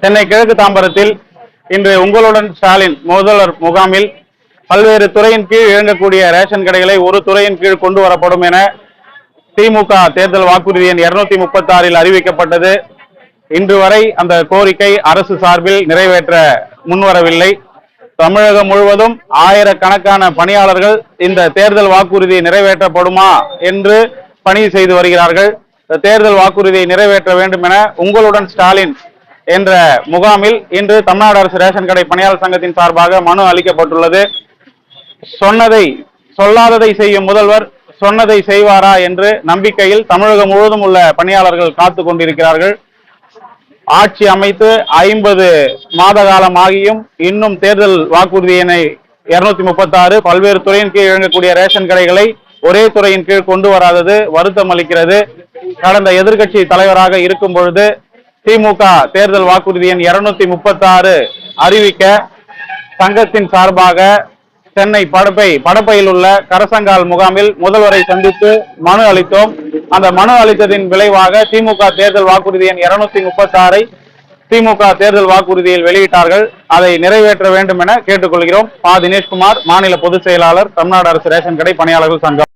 சென்னை கிழக்கு தாம்பரத்தில் இன்று உங்களுடன் ஸ்டாலின் முதல்வர் முகாமில் பல்வேறு துறையின் கீழ் இயங்கக்கூடிய ரேஷன் கடைகளை ஒரு துறையின் கீழ் கொண்டு வரப்படும் என திமுக தேர்தல் வாக்குறுதி எண் இருநூத்தி முப்பத்தி ஆறில் அறிவிக்கப்பட்டது. இன்று வரை அந்த கோரிக்கை அரசு சார்பில் நிறைவேற்ற முன்வரவில்லை. தமிழகம் முழுவதும் ஆயிரக்கணக்கான பணியாளர்கள் இந்த தேர்தல் வாக்குறுதி நிறைவேற்றப்படுமா என்று பணி செய்து வருகிறார்கள். தேர்தல் வாக்குறுதியை நிறைவேற்ற வேண்டும் என உங்களுடன் ஸ்டாலின் என்ற முகாமில் இன்று தமிழ்நாடு அரசு ரேஷன் கடை பணியாளர் சங்கத்தின் சார்பாக மனு அளிக்கப்பட்டுள்ளது. சொன்னதை சொல்லாததை செய்யும் முதல்வர் சொன்னதை செய்வாரா என்று நம்பிக்கையில் தமிழகம் முழுவதும் உள்ள பணியாளர்கள் காத்து கொண்டிருக்கிறார்கள். ஆட்சி அமைத்து ஐம்பது மாத காலம் ஆகியும் இன்னும் தேர்தல் வாக்குறுதியினை இருநூத்தி முப்பத்தாறு பல்வேறு துறையின் கீழ் இயங்கக்கூடிய ரேஷன் கடைகளை ஒரே துறையின் கீழ் கொண்டு வராதது வருத்தம் அளிக்கிறது. கடந்த எதிர்க்கட்சி தலைவராக இருக்கும் பொழுது திமுக தேர்தல் வாக்குறுதி எண் இருநூத்தி முப்பத்தாறு அறிவிக்க சங்கத்தின் சார்பாக சென்னை படப்பை படப்பையில் உள்ள கரசங்கால் முகாமில் முதல்வரை சந்தித்து மனு அளித்தோம். அந்த மனு அளித்ததின் விளைவாக திமுக தேர்தல் வாக்குறுதி எண் இருநூத்தி முப்பத்தாறை திமுக தேர்தல் வாக்குறுதியில் வெளியிட்டார்கள். அதை நிறைவேற்ற வேண்டும் என கேட்டுக்கொள்கிறோம். பா. தினேஷ்குமார் மாநில பொதுச் செயலாளர் தமிழ்நாடு அரசு ரேஷன் கடை பணியாளர்கள் சங்கம்.